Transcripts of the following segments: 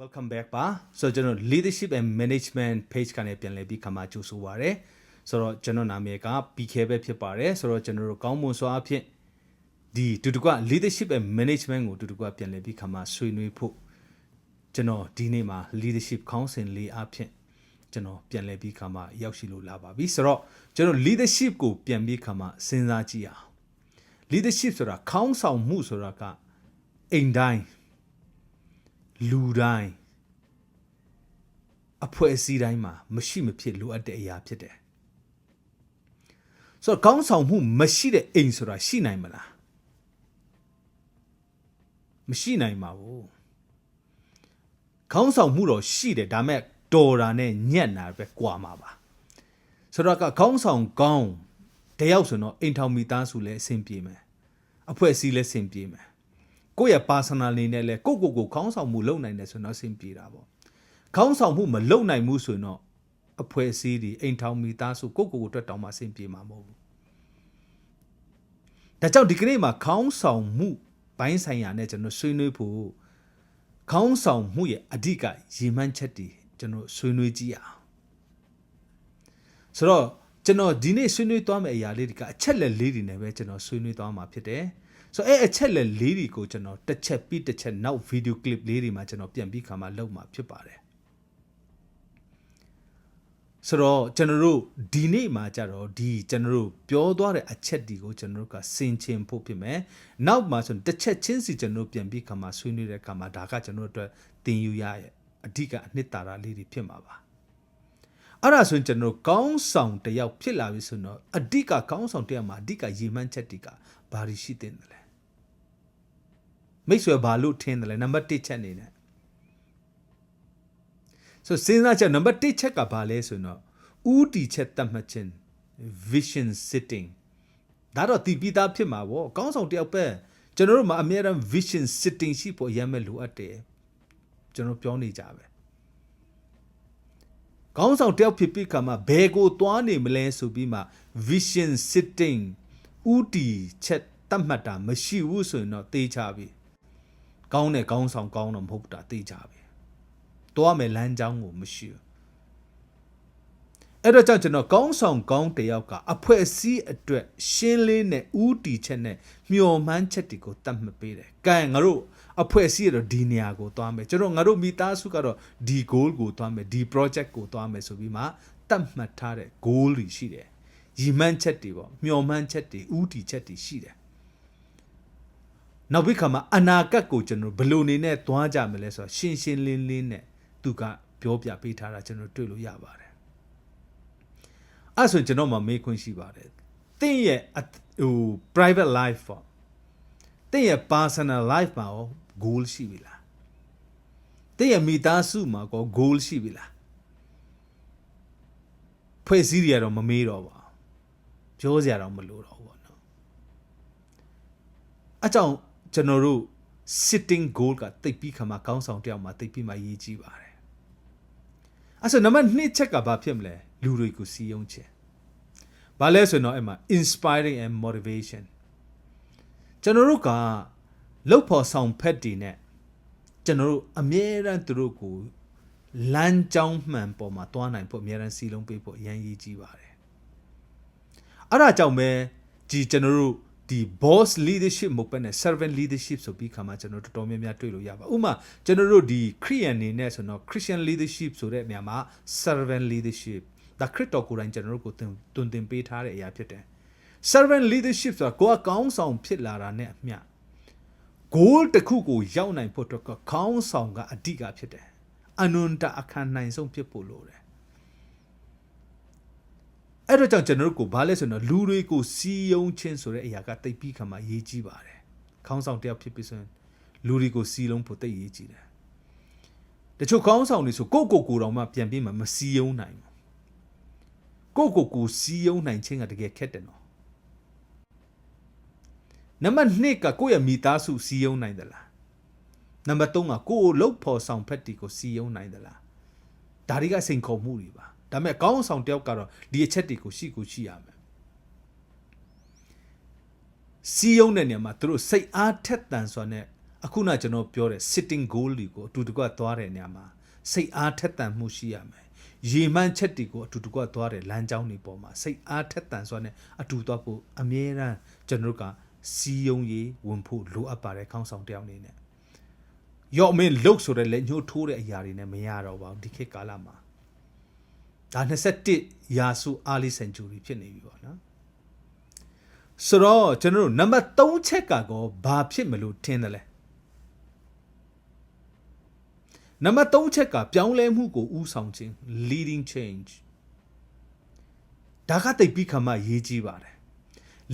welcome back ပါဆိုတော့ကျွန်တော် leadership and management page ကနေပြန်လည်ပြီးခါမှကြိုဆိုပါရစေဆိုတော့ကျွန်တော်နာမည်က PK ပဲဖြစ်ပါတယ်ဆိုတော့ကျွန်တော်တို့ကောင်းမွန်စွာအဖြစ်ဒီတူတကွ leadership and management ကိုတူတကွပြန်လည်ပြီးခါမှဆွေးနွေးဖို့ကျွန်တော်ဒီနေ့မှာ leadership council လေးအဖြစ်ကျွန်တော်ပြန်လည်ပြီးခါမှရောက်ရှိလို့လာပါပြီဆိုတော့ကျွန်တော် leadership ကိုပြန်ပြီးခါမှစဉ်းစားကြည့်အောင် leadership ဆိုတာခေါင်းဆောင်မှုဆိုတာကအိမ်တိုင်း လူတိုင်းအဖွဲ့အစည်းတိုင်းမှာမရှိမဖြစ်လိုအပ်တဲ့အရာဖြစ်တယ်ဆိုတော့ကောင်းဆောင်မှုမရှိတဲ့အိမ်ဆိုတာရှိနိုင်မလားမရှိနိုင်ပါဘူးခေါင်းဆောင်မှုတော့ရှိတယ်ဒါပေမဲ့တော်တာနဲ့ညက်တာပဲကွာမှာပါဆိုတော့ကခေါင်းဆောင်ကောင်းတယောက်ဆိုတော့အိမ်ထောင်မိသားစုလည်းအဆင်ပြေမယ်အဖွဲ့အစည်းလည်းအဆင်ပြေမယ် ကိုယ့်ရဲ့ personal အနေနဲ့လည်းကိုယ့်ကိုယ်ကိုခေါင်းဆောင်မှုလုပ်နိုင်တယ်ဆိုတော့အဆင်ပြေတာပေါ့ခေါင်းဆောင်မှုမလုံနိုင်မှုဆိုရင်တော့အဖွဲ့အစည်းတွေအိမ်ထောင်မိသားစုကိုယ့်ကိုယ်ကိုအတွက်တောင်းမှအဆင်ပြေမှာမဟုတ်ဘူးဒါကြောင့်ဒီကနေ့မှာခေါင်းဆောင်မှုဘိုင်းဆိုင်ရာနဲ့ကျွန်တော်ဆွေးနွေးဖို့ခေါင်းဆောင်မှုရဲ့အဓိကရည်မှန်းချက်တွေကျွန်တော်ဆွေးနွေးကြည့်အောင်ဆိုတော့ကျွန်တော်ဒီနေ့ဆွေးနွေးသွားမယ့်အရာလေးတွေကအချက်လက်လေးတွေနဲ့ပဲကျွန်တော်ဆွေးနွေးသွားမှာဖြစ်တယ် ဆိုတော့အဲ့အချက်လက်လေးတွေကိုကျွန်တော်တစ်ချက်ပြီးတစ်ချက်နောက်ဗီဒီယိုကလစ်လေးတွေမှာကျွန်တော်ပြန်ပြီးခါမှလုပ်မှာဖြစ်ပါတယ်ဆိုတော့ကျွန်တော်တို့ဒီနေ့မှာကြတော့ဒီကျွန်တော်တို့ပြောသွားတဲ့အချက်ဒီကိုကျွန်တော်တို့ကစင်ချင်ဖို့ဖြစ်မယ်။နောက်မှာဆိုတစ်ချက်ချင်းစီကျွန်တော်တို့ပြန်ပြီးခါမှာဆွေးနွေးတဲ့ခါမှာဒါကကျွန်တော်တို့အတွက်သင်ယူရရဲ့အဓိကအနှစ်သာရလေးတွေဖြစ်မှာပါ။ အဲ့ဒါဆိုရင်ကျွန်တော်တို့ကောင်းဆောင်တစ်ယောက်ဖြစ်လာပြီဆိုတော့အဓိကကောင်းဆောင်တစ်ယောက်မှာအဓိကရည်မှန်းချက်တွေကဘာတွေရှိတဲ့လဲ။မိတ်ဆွေဘာလို့ထင်းတယ်လဲနံပါတ်1ချက်အနေနဲ့ဆိုစဉ်းစားချက်နံပါတ်1ချက်ကဘာလဲဆိုတော့ဥတီချက်တတ်မှတ်ခြင်း vision setting ဒါတော့တည်ပြီးသားဖြစ်မှာဗောအကောင်းဆောင်တယောက်ပဲကျွန်တော်တို့မှာအများအား vision setting ရှိဖို့အရင်မဲ့လိုအပ်တယ်ကျွန်တော်ပြောနေကြပဲ ကောင်းဆောင်တယောက်ဖြစ်ပြီးခါမှာဘယ်ကိုသွားနေမလဲဆိုပြီးမှ vision setting ဥတီချက်တတ်မှတ်တာမရှိဘူးဆိုရင်တော့တေးချပြီကောင်းတဲ့ကောင်းဆောင်ကောင်းတော့မဟုတ်တာတေးချပြီတွားမယ်လမ်းကြောင်းကိုမရှိဘူး အဲ့တော့ကြောင့်ကျွန်တော်ကောင်းဆောင်ကောင်းတယောက်ကအဖွဲ့အစည်းအတွက်ရှင်းလေးနဲ့ဥတီချက်နဲ့မျှော်မှန်းချက်တွေကိုတတ်မှတ်ပေးတယ်။ကဲငါတို့အဖွဲ့အစည်းရတော့ဒီနေရာကိုသွားမယ်ကျွန်တော်ငါတို့မိသားစုကတော့ဒီ goal ကိုသွားမယ်ဒီ project ကိုသွားမယ်ဆိုပြီးမှတတ်မှတ်ထားတဲ့ goal တွေရှိတယ်။ရည်မှန်းချက်တွေပေါ့မျှော်မှန်းချက်တွေဥတီချက်တွေရှိတယ်။နောက်ပြီးခါမှာအနာဂတ်ကိုကျွန်တော်ဘယ်လိုနေနဲ့သွားကြမလဲဆိုတော့ရှင်းရှင်းလင်းလင်းနဲ့သူကပြောပြပေးထားတာကျွန်တော်တွေ့လို့ရပါတယ် အဲ့ဆိုရင်ကျွန်တော်မှမေးခွန်းရှိပါတယ်တင့်ရဲ့အဟို private life ပေါ့တင့်ရဲ့ personal life မှာရော goal ရှိပြီလားတင့်ရဲ့မိသားစုမှာကော goal ရှိပြီလားဖွဲ့စည်းရတော့မမေးတော့ပါဘူးပြောစရာတော့မလိုတော့ဘူးပေါ့နော်အကြောင်းကျွန်တော်တို့ sitting goal ကတိတ်ပြီးခါမှကောင်းဆောင်တယောက်မှာတိတ်ပြီးမှရေးကြည့်ပါတယ်အဲ့ဆိုနံပါတ်2ချက်ကဘာဖြစ်မလဲ လူတွေကိုစီယုံခြင်းဘာလဲဆိုတော့အဲ့မှာ inspiring and motivation ကျွန်တော်တို့ကလှုပ်ဖို့ဆောင်ဖက်တည်နဲ့ကျွန်တော်တို့အမြဲတမ်းသူတို့ကိုလမ်းကြောင်းမှန်ပေါ်မှာတွားနိုင်ဖို့အမြဲတမ်းစီလုံးပေးဖို့အရန်ရေးကြည့်ပါတယ်အဲ့ဒါကြောင့်ပဲဒီကျွန်တော်တို့ဒီ boss leadership မဟုတ်ဘဲနဲ့ servant leadership ဆိုပြီးခါမှကျွန်တော်တော်တော်များများတွေ့လို့ရပါဥပမာကျွန်တော်တို့ဒီ Christian အနေနဲ့ဆိုတော့ Christian leadership ဆိုတဲ့နေရာမှာ servant leadership ဒါခရစ်တော်ကိုယ်တိုင်ကျွန်တော်တို့ကိုတွင်တင်ပေးထားတဲ့အရာဖြစ်တယ် servant leadership ဆိုတာကိုယ်ကကောင်းဆောင်ဖြစ်လာတာနဲ့အမျှ goal တစ်ခုကိုရောက်နိုင်ဖို့အတွက်ကခေါင်းဆောင်ကအဓိကဖြစ်တယ်အနန္တအခမ်းနိုင်ဆုံးဖြစ်ဖို့လိုတယ်အဲ့တော့ကြောင့်ကျွန်တော်တို့ကိုဘာလဲဆိုတော့လူတွေကိုစီယုံချင်းဆိုတဲ့အရာကတိတ်ပြီးခါမှရေးကြည့်ပါတယ်ခေါင်းဆောင်တယောက်ဖြစ်ပြီးဆိုရင်လူတွေကိုစီလုံးဖို့တိတ်ရေးကြည့်တယ်တချို့ခေါင်းဆောင်တွေဆိုကိုယ့်ကိုယ်ကိုယ်တော်မှပြန်ပြီးမှမစီယုံနိုင်ဘူး ကိုယ့်ကိုယ်ကိုစီယုံနိုင်ခြင်းကတကယ်ခက်တယ်နော်နံပါတ်2ကကိုယ့်ရဲ့မိသားစုစီယုံနိုင်သလားနံပါတ်3ကကိုယ့်ကိုလှုပ်ဖို့ဆောင်ဖက်တီကိုစီယုံနိုင်သလားဒါတွေကစိန်ခေါ်မှုတွေပါဒါပေမဲ့ကောင်းဆောင်တယောက်ကတော့ဒီအချက်တွေကိုရှိကိုရှိရမယ်စီယုံတဲ့နေရာမှာသူတို့စိတ်အားထက်သန်စွာနဲ့အခုနကျွန်တော်ပြောတဲ့ sitting goal တွေကိုအတူတကွသွားတဲ့နေရာမှာစိတ်အားထက်သန်မှုရှိရမယ် ရေမှန်းချက်တွေကိုအတူတကွသွားတဲ့လမ်းကြောင်းတွေပေါ်မှာစိတ်အားထက်သန်စွာနဲ့အတူသွားဖို့အမြဲတမ်းကျွန်တော်တို့ကစီယုံရေးဝင်ဖို့လိုအပ်ပါတယ်ခေါင်းဆောင်တယောက်အနေနဲ့ရော့မင်းလုတ်ဆိုတဲ့လက်ညှိုးထိုးတဲ့အရာတွေနဲ့မရတော့ပါဘူးဒီခေတ်ကာလမှာဒါ21ရာစု early century ဖြစ်နေပြီပေါ့နော်ဆိုတော့ကျွန်တော်တို့နံပါတ်3ချက်ကကောဘာဖြစ်မလို့ထင်တယ်လဲ နံပါတ်3ချက်ကပြောင်းလဲမှုကိုဥဆောင်ခြင်း leading change ဒါကတိတ်ပြီးခါမှရေးကြည့်ပါတယ်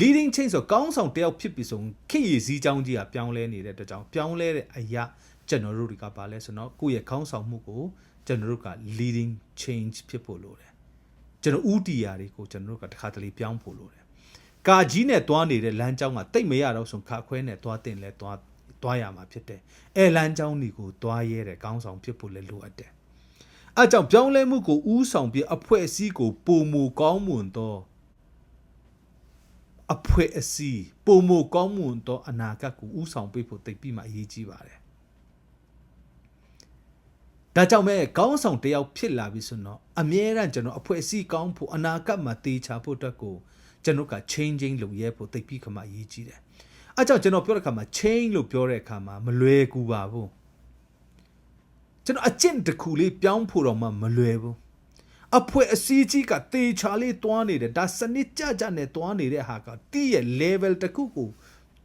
leading change ဆိုကောင်းဆောင်တယောက်ဖြစ်ပြီဆိုရင်ခေတ်ရည်စည်းကြောင်းကြီးကပြောင်းလဲနေတဲ့အတွက်ကြောင့်ပြောင်းလဲတဲ့အရာကျွန်တော်တို့တွေကပါလဲဆိုတော့ကိုယ့်ရဲ့ခေါင်းဆောင်မှုကိုကျွန်တော်တို့က leading change ဖြစ်ဖို့လိုတယ်ကျွန်တော်ဥတီယာတွေကိုကျွန်တော်တို့ကတစ်ခါတလေပြောင်းဖို့လိုတယ်ကာကြီးနဲ့တွားနေတဲ့လမ်းကြောင်းကတိတ်မရတော့ဆိုခါခွဲနဲ့တွားတင်လဲတွား တွားရမှာဖြစ်တယ်အဲလမ်းကြောင်းတွေကိုတွားရဲတဲ့ခေါင်းဆောင်ဖြစ်ဖို့လည်းလိုအပ်တယ်အဲကြောင့်ပြောင်းလဲမှုကိုဥဆောင်ပြီးအဖွဲ့အစည်းကိုပုံမူကောင်းမွန်သောအဖွဲ့အစည်းပုံမကောင်းမွန်သောအနာဂတ်ကိုဥဆောင်ပေးဖို့တိတ်ပြီးမှအရေးကြီးပါတယ်။ဒါကြောင့်မဲ့ကောင်းဆောင်တစ်ယောက်ဖြစ်လာပြီဆိုတော့အမြဲတမ်းကျွန်တော်အဖွဲ့အစည်းကောင်းဖို့အနာဂတ်မှာတေချာဖို့အတွက်ကိုကျွန်တော်က changing လုပ်ရဲဖို့တိတ်ပြီးခါမှအရေးကြီးတယ်။ အဲကြောင့်ကျွန်တော်ပြောတဲ့ခါမှာ change လို့ပြောတဲ့အခါမှာမလွယ်ကူပါဘူး။ကျွန်တော်အကျင့်တစ်ခုလေးပြောင်းဖို့တော့မှမလွယ်ဘူး။အဖွဲ့အစည်းကြီးကတေချာလေးတွားနေတယ်ဒါစနစ်ကြကြနဲ့တွားနေတဲ့ဟာကတီးရဲ့ level တစ်ခုကို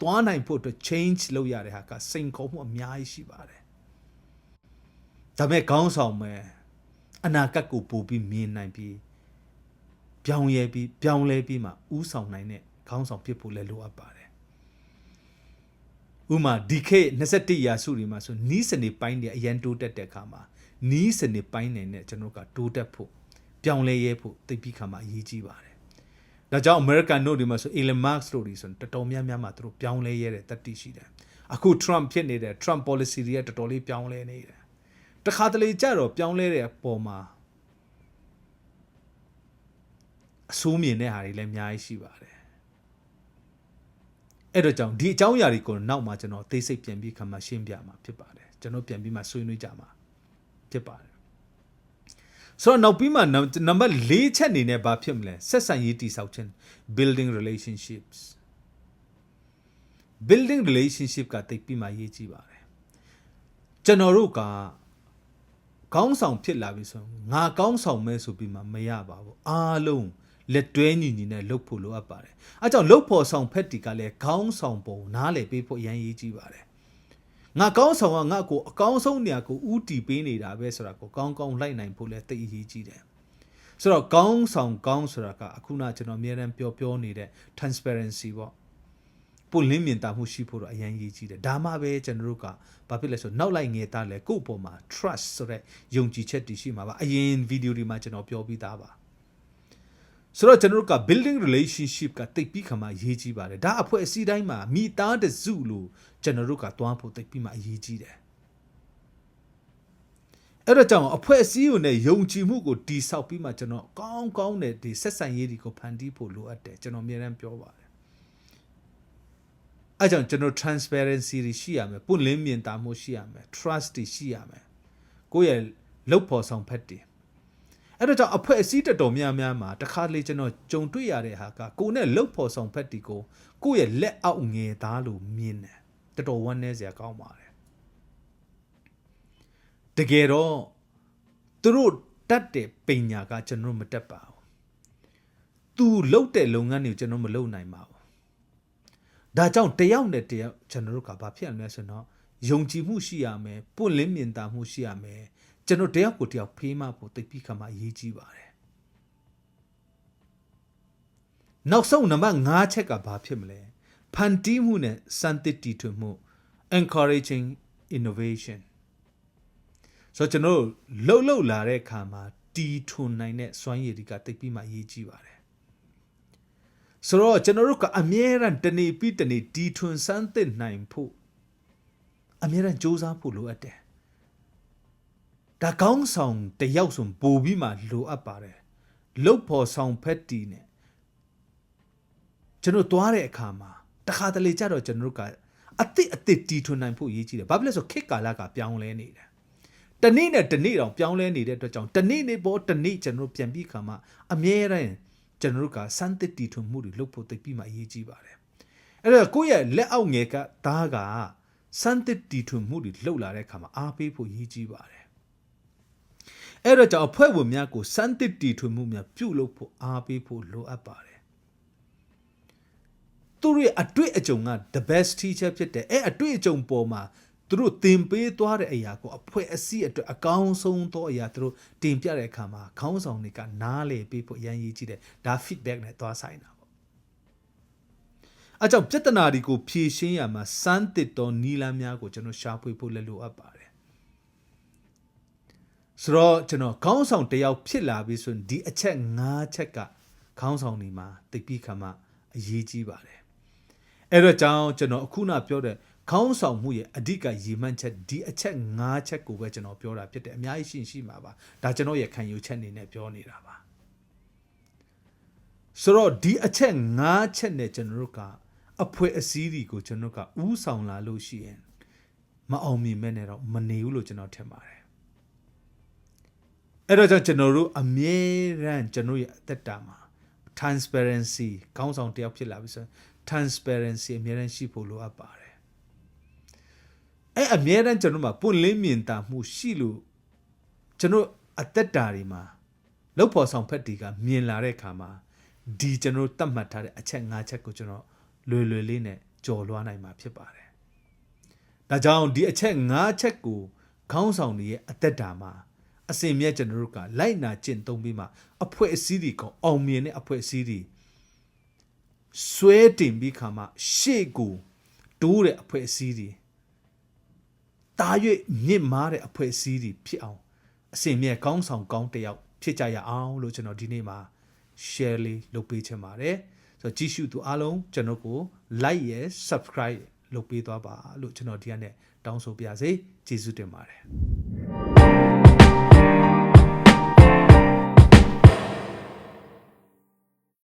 တွားနိုင်ဖို့အတွက် change လုပ်ရတဲ့ဟာကစိန်ခေါ်မှုအများကြီးရှိပါတယ်ဒါပေမဲ့ခေါင်းဆောင်မယ်အနာဂတ်ကိုပို့ပြီးမြင်နိုင်ပြီးပြောင်းလဲပြီးပြောင်းလဲပြီးမှဥဆောင်နိုင်တဲ့ခေါင်းဆောင်ဖြစ်ဖို့လည်းလိုအပ်ပါတယ် ဥမာဒီခေတ်21ရာစုတွေမှာဆိုနီးစနစ်ပိုင်းတွေအရန်တိုးတက်တဲ့အခါမှာနီးစနစ်ပိုင်းတွေနဲ့ကျွန်တော်တို့ကတိုးတက်ဖို့ပြောင်းလဲရဲဖို့သိပြီးခါမှာအရေးကြီးပါတယ်။ဒါကြောင့် American Note တွေမှာဆို Elon Musk တို့တွေဆိုတော်တော်များများမှာသူတို့ပြောင်းလဲရဲတဲ့တတိရှိတယ်။အခု Trump ဖြစ်နေတဲ့ Trump policy တွေကတော်တော်လေးပြောင်းလဲနေတယ်။တခါတလေကြတော့ပြောင်းလဲတဲ့အပေါ်မှာအဆိုးမြင်တဲ့ဟာတွေလည်းအများကြီးရှိပါတယ်။ အဲ့တော့ကြောင့်ဒီအကြောင်းအရာတွေကိုနောက်မှကျွန်တော်သိစိတ်ပြန်ပြီးခါမှရှင်းပြမှာဖြစ်ပါတယ်။ကျွန်တော်ပြန်ပြီးမှဆွေးနွေးကြမှာဖြစ်ပါတယ်။ဆိုတော့နောက်ပြီးမှနံနံပါတ်၄ချက်အနေနဲ့ဘာဖြစ်မလဲဆက်ဆံရေးတည်ဆောက်ခြင်း building relationships building relationship ကတိတ်ပြီးမှရေးကြည့်ပါတယ်ကျွန်တော်တို့ကကောင်းဆောင်ဖြစ်လာပြီဆိုရင်ငါကောင်းဆောင်မဲဆိုပြီးမှမရပါဘူးအားလုံး လက်တွဲညီညီနဲ့လှုပ်ဖို့လိုအပ်ပါတယ်အဲကြောင့်လှုပ်ဖို့ဆောင်ဖက်တီကလည်းခေါင်းဆောင်ပုံနားလည်ပေးဖို့အရင်ရေးကြည့်ပါတယ်ငါကောင်းဆောင်ကငါ့ကိုအကောင်းဆုံးနေရာကိုဥတီပေးနေတာပဲဆိုတာကိုကောင်းကောင်းလိုက်နိုင်ဖို့လည်းတိတ်အရေးကြီးတယ်ဆိုတော့ကောင်းဆောင်ကောင်းဆိုတာကအခုနကျွန်တော်အများအားပြောပြောနေတဲ့ transparency ပေါ့ပုလင်းမြင်တာမှုရှိဖို့တော့အရင်ရေးကြီးတယ်ဒါမှပဲကျွန်တော်တို့ကဘာဖြစ်လဲဆိုနောက်လိုက်ငယ်သားလဲကိုယ့်အပေါ်မှာ trust ဆိုတဲ့ယုံကြည်ချက်တည်ရှိမှာပါအရင်ဗီဒီယိုဒီမှာကျွန်တော်ပြောပြီးသားပါ ဆိုတော့ကျွန်တော်တို့က building relationship ကတိတ်ပြီးခါမှအရေးကြီးပါတယ်ဒါအဖွဲ့အစည်းတိုင်းမှာမိသားတစုလို့ကျွန်တော်တို့ကတွားဖို့တိတ်ပြီးမှအရေးကြီးတယ်အဲ့တော့ကြောင့်အဖွဲ့အစည်းကိုနဲ့ယုံကြည်မှုကိုတိဆောက်ပြီးမှကျွန်တော်ကောင်းကောင်းတဲ့ဒီဆက်ဆံရေးတွေကိုဖန်တီးဖို့လိုအပ်တယ်ကျွန်တော်အများအားပြောပါတယ်အဲကြောင့်ကျွန်တော် transparency တွေရှိရမယ်ပွင့်လင်းမြင်သာမှုရှိရမယ် trust တွေရှိရမယ်ကိုယ့်ရဲ့လုပ်ဖို့ဆောင်ဖက်တွေ အဲ့တော့ကြောင့်အဖွဲ့အစည်းတော်တော်များများမှာတခါလေကျွန်တော်ကြုံတွေ့ရတဲ့ဟာကကိုယ်နဲ့လှုပ်ဖို့ဆောင်ဖက်တီကိုကိုယ့်ရဲ့လက်အောက်ငယ်သားလို့မြင်တယ်တော်တော်ဝမ်းနည်းစရာကောင်းပါတယ်တကယ်တော့သူတို့တတ်တဲ့ပညာကကျွန်တော်မတတ်ပါဘူးသူလှုပ်တဲ့လုပ်ငန်းတွေကိုကျွန်တော်မလုပ်နိုင်ပါဘူးဒါကြောင့်တယောက်နဲ့တယောက်ကျွန်တော်တို့ကဘာဖြစ်ရမလဲဆိုတော့ယုံကြည်မှုရှိရမယ်ပွင့်လင်းမြင်သာမှုရှိရမယ် ကျွန်တော်တယောက်ကိုတယောက်ဖေးမဖို့တိတ်ပြီးခါမှအရေးကြီးပါတယ်နောက်ဆုံးနံပါတ်5ချက်ကဘာဖြစ်မလဲဖန်တီးမှုနဲ့စံသစ်တီထွင်မှု encouraging innovation ဆိုတော့ကျွန်တော်လှုပ်လှုပ်လာတဲ့အခါမှာတီထွန်နိုင်တဲ့စွမ်းရည်တွေကတိတ်ပြီးမှအရေးကြီးပါတယ်ဆိုတော့ကျွန်တော်တို့ကအမြဲတမ်းတနေပြီးတနေတီထွန်စမ်းသစ်နိုင်ဖို့အမြဲတမ်းစ조사ဖို့လိုအပ်တယ် ဒါကောင်းဆောင်တယောက်ဆိုပို့ပြီးမှလိုအပ်ပါတယ်လုတ်ဖို့ဆောင်ဖက်တီနဲ့ကျွန်တော်သွားတဲ့အခါမှာတခါတလေကြတော့ကျွန်တော်တို့ကအသစ်အသစ်တီထွင်နိုင်ဖို့အရေးကြီးတယ်ဘာဖြစ်လဲဆိုခေတ်ကာလကပြောင်းလဲနေတယ်တနေ့နဲ့တနေ့တောင်ပြောင်းလဲနေတဲ့အတွက်ကြောင့်တနေ့နေ့ပေါ်တနေ့ကျွန်တော်တို့ပြန်ပြီးခါမှအမြဲတမ်းကျွန်တော်တို့ကစမ်းသစ်တီထွင်မှုတွေလုပ်ဖို့သိပြီးမှအရေးကြီးပါတယ်အဲ့တော့ကိုယ့်ရဲ့လက်အောက်ငယ်ကသားကစမ်းသစ်တီထွင်မှုတွေလုပ်လာတဲ့အခါမှာအားပေးဖို့အရေးကြီးပါတယ် အဲ့တော့ကြောင့်အဖွဲ့ဝင်များကိုစမ်းသစ်တီထွင်မှုများပြုလုပ်ဖို့အားပေးဖို့လိုအပ်ပါတယ်သူတို့ရဲ့အတွေ့အကြုံက the best teacher ဖြစ်တယ်အဲအတွေ့အကြုံပေါ်မှာသူတို့သင်ပေးသွားတဲ့အရာကိုအဖွဲ့အစည်းအတွက်အကောင်းဆုံးသောအရာသူတို့တင်ပြတဲ့အခါမှာခေါင်းဆောင်တွေကနားလေပေးဖို့အရင်ရေးကြည့်တယ်ဒါ feedback နဲ့သွားဆိုင်တာပေါ့အကြောင်းပြဿနာတွေကိုဖြေရှင်းရမှာစမ်းသစ်သောနီလန်းများကိုကျွန်တော်ရှာဖွေဖို့လည်းလိုအပ်ပါတယ် ဆိုတော့ကျွန်တော်ခေါင်းဆောင်တစ်ယောက်ဖြစ်လာပြီဆိုရင်ဒီအချက်၅ချက်ကခေါင်းဆောင်နေမှာသိပြီးခါမှအရေးကြီးပါတယ်အဲ့တော့ကြောင့်ကျွန်တော်အခုနပြောတဲ့ခေါင်းဆောင်မှုရဲ့အဓိကရည်မှန်းချက်ဒီအချက်၅ချက်ကိုပဲကျွန်တော်ပြောတာဖြစ်တယ်အများကြီးရှင်းရှိမှာပါဒါကျွန်တော်ရဲ့ခံယူချက်အနေနဲ့ပြောနေတာပါဆိုတော့ဒီအချက်၅ချက်နဲ့ကျွန်တော်တို့ကအဖွဲအစည်းတွေကိုကျွန်တော်တို့ကဥဆောင်လာလို့ရှိရင်မအောင်မြင်မဲ့နဲ့တော့မနေဘူးလို့ကျွန်တော်ထင်ပါတယ် အဲ့တော့ကြောင့်ကျွန်တော်တို့အမြဲတမ်းကျွန်တော်ရဲ့အသက်တာမှာ transparency ခေါင်းဆောင်တစ်ယောက်ဖြစ်လာပြီဆိုရင် transparency အမြဲတမ်းရှိဖို့လိုအပ်ပါတယ်အဲ့အမြဲတမ်းကျွန်တော်မှာပွင့်လင်းမြင်သာမှုရှိလို့ကျွန်တော်အသက်တာတွေမှာလောက်ဖို့ဆောင်ဖက်တီကမြင်လာတဲ့အခါမှာဒီကျွန်တော်တတ်မှတ်ထားတဲ့အချက်၅ချက်ကိုကျွန်တော်လွယ်လွယ်လေးနဲ့ကြော်လွှားနိုင်မှာဖြစ်ပါတယ်ဒါကြောင့်ဒီအချက်၅ချက်ကိုခေါင်းဆောင်တွေရဲ့အသက်တာမှာ အစင်မြဲကျွန်တော်တို့ကလိုက်နာကျင့်သုံးပြီးမှအဖွဲ့အစည်းတွေကအောင်မြင်တဲ့အဖွဲ့အစည်းတွေဆွဲတင်ပြီးခါမှရှေ့ကိုတိုးတဲ့အဖွဲ့အစည်းတွေတာ၍မြင့်မားတဲ့အဖွဲ့အစည်းတွေဖြစ်အောင်အစင်မြဲကောင်းဆောင်ကောင်းတစ်ယောက်ဖြစ်ကြရအောင်လို့ကျွန်တော်ဒီနေ့မှာ share လေးလုပ်ပေးချင်ပါတယ်ဆိုတော့ကြည့်ရှုသူအားလုံးကျွန်တော်ကို like ရယ် subscribe လုပ်ပေးသွားပါလို့ကျွန်တော်ဒီကနေ့တောင်းဆိုပါရစေကျေးဇူးတင်ပါတယ်